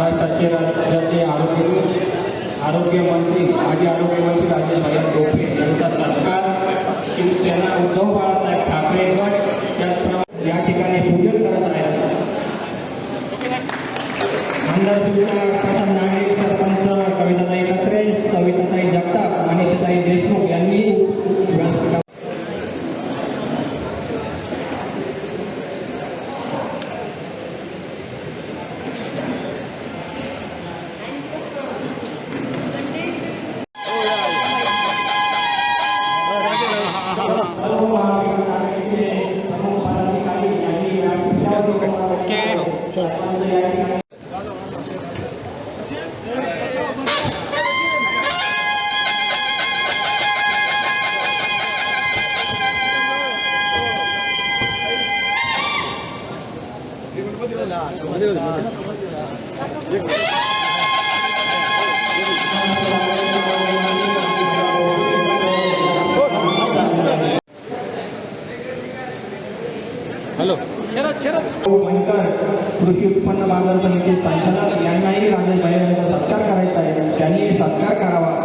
महाराष्ट्राचे राज्याचे आरोग्य आरोग्यमंत्री माजी आरोग्यमंत्री राजेश भाई टोपे यांचा सत्कार शिवसेना उद्धव बाळासाहेब ठाकरे गट त्याचप्रमाणे या ठिकाणी पूजन करत आहेत. मणकर कृषी उत्पन्न बाजार समिती संचालक यांनाही राजेश भाई यांचा सत्कार करायचा आहे त्यांनी सत्कार करावा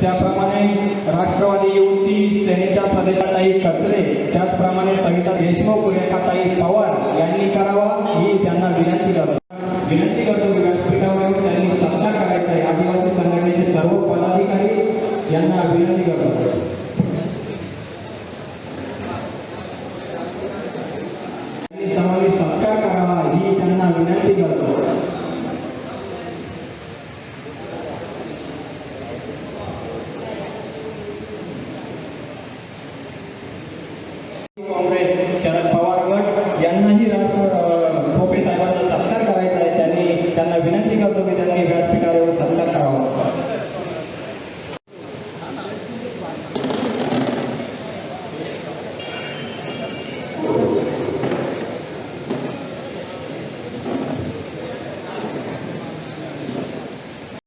त्याप्रमाणे राष्ट्रवादी युवती सेनेच्या प्रदेशाताई कचरे त्याचप्रमाणे सविता देशमुख रेखाताई पवार यांनी करावा ही त्यांना विनंती करतो. विनंती करतो व्यासपीठावर त्यांनी सत्ता करायचा आहे. आदिवासी संघटनेचे सर्व पदाधिकारी यांना विनंती करतो. समावेश सर्वांनी सत्कार करावा ही त्यांना विनंती करतो काँग्रेस शरद पवार गट यांना